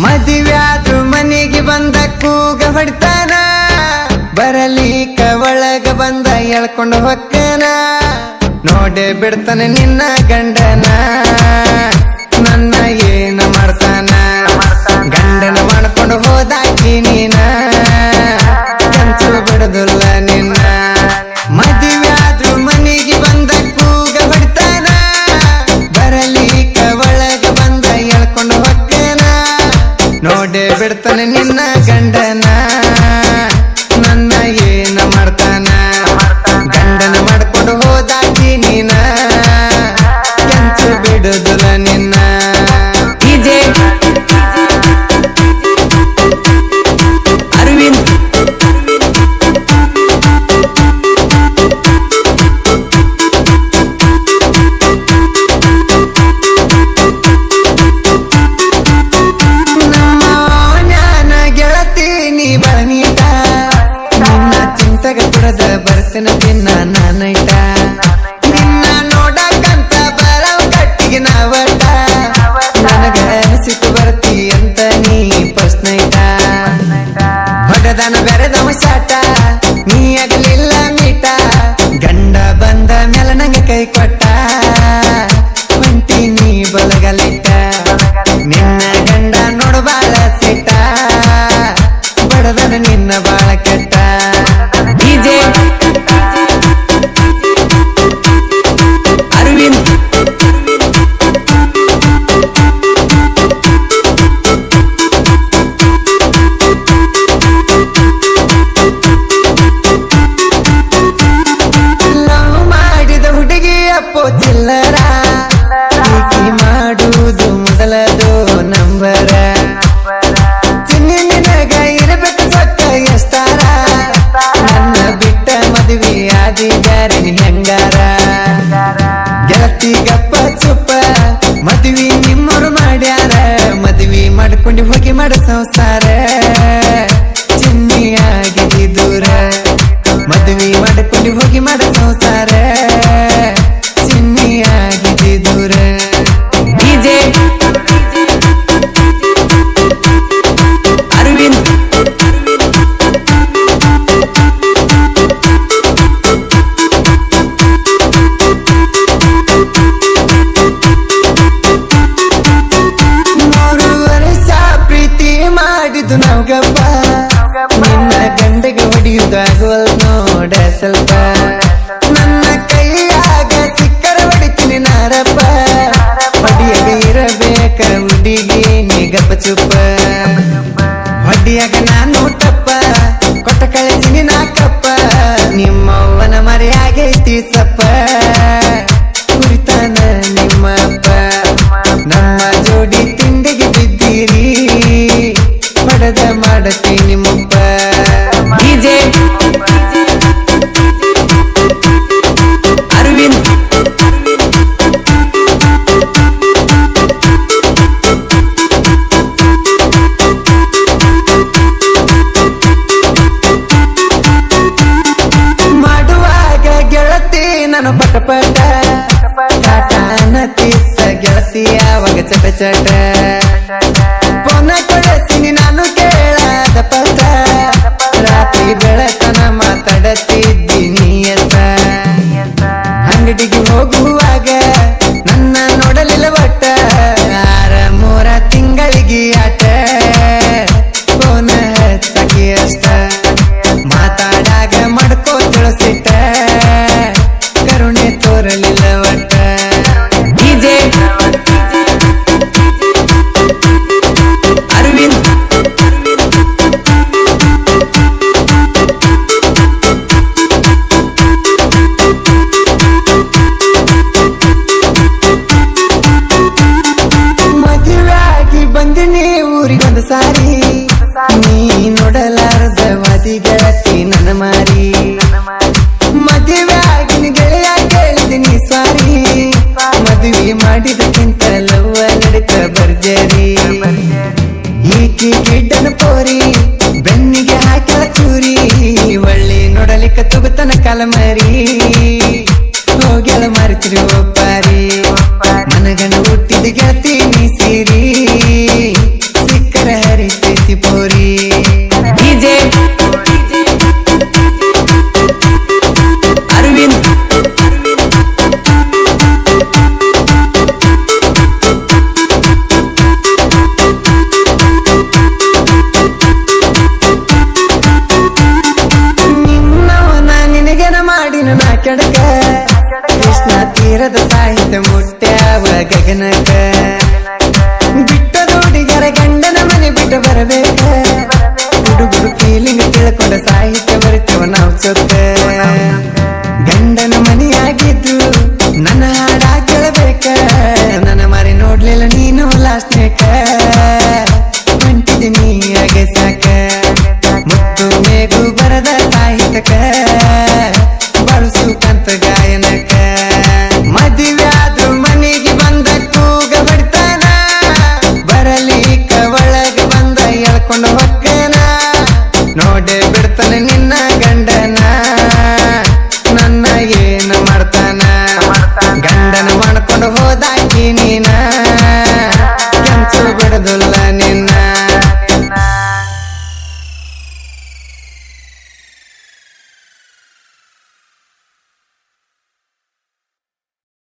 ಮದುವ್ಯಾದ್ರು ಮನೆಗೆ ಬಂದ ಕೂಗ ಹೊಡ್ತಾನ. ಬರಲಿಕ್ಕ ಒಳಗ ಬಂದ ಎಳ್ಕೊಂಡು ಹೊಕ್ಕನ. ನೋಡೆ ಬಿಡ್ತಾನೆ ನಿನ್ನ ಗಂಡನ. puerta. ಮಾಡ್ತೇನ ದಿನ ನಾನೈತ. ನಿನ್ನ ನೋಡಕಂತ ಬರವ ಕಟ್ಟಿಗೆ ನಾವಟ ನನಗ ಅನಿಸಿತು ಬರ್ತಿ ಅಂತ ನೀ ಪ್ರಶ್ನೆ ಐತ ಹೊಡೆದನ ಬೆರೆದವ ಸಾಟ ನೀ ಆಗಲಿಲ್ಲ ಮೀಟ. ಗಂಡ ಬಂದ ಮೇಲೆ ನಂಗೆ ಕೈ ಕೊಟ್ಟ. I will no dazzle ನಾನು ಪಟ ಪಟ ಗೆಳತಿ ಯಾವಾಗ ಚಟ ಚಟ. ಸಾರಿ. ನೀ ನೋಡಲಾರದ ಮದಿ ಗೆಳತಿ ನನ್ನ ಮಾರಿ. ಮದುವೆ ಆಗಿನ ಗೆಳೆಯ ಕೇಳಿದಿನಿ ಸಾರಿ ಮದುವೆ ಮಾಡಿದಕ್ಕಿಂತ ಲವ್ವ ನಡಕ ಬರ್ಜರಿ ಈಕಿ ಗಿಡ್ಡನ ಪೋರಿ, ಬೆನ್ನಿಗೆ ಹಾಕಿದ ಚೂರಿ. ಒಳ್ಳೆ ನೋಡಲಿಕ್ಕ ತುಗುತನ ಕಾಲ ಮಾರಿ ಹೋಗೆಲ್ಲ ಮಾರುತ್ತಿರುವ ಗೆಳತಿ ಪೋರಿ ಡಿಜೆ ನಾ ಕೃಷ್ಣ ತೀರದ ಸಾಹಿತ್ಯ ಮುಟ್ಟ ಗಗನಕ ಬಿಟ್ಟದೋಡಿಗರ ಗಂಡ ಬಿಟ್ಟ ಬರಬೇಕ? ಹುಡುಗರು ಫೀಲಿಂಗ್ ತಿಳ್ಕೊಂಡ ಸಾಹಿತ್ಯ ಬರಿತೇವ ನಾವು ಚೊಕ್ಕ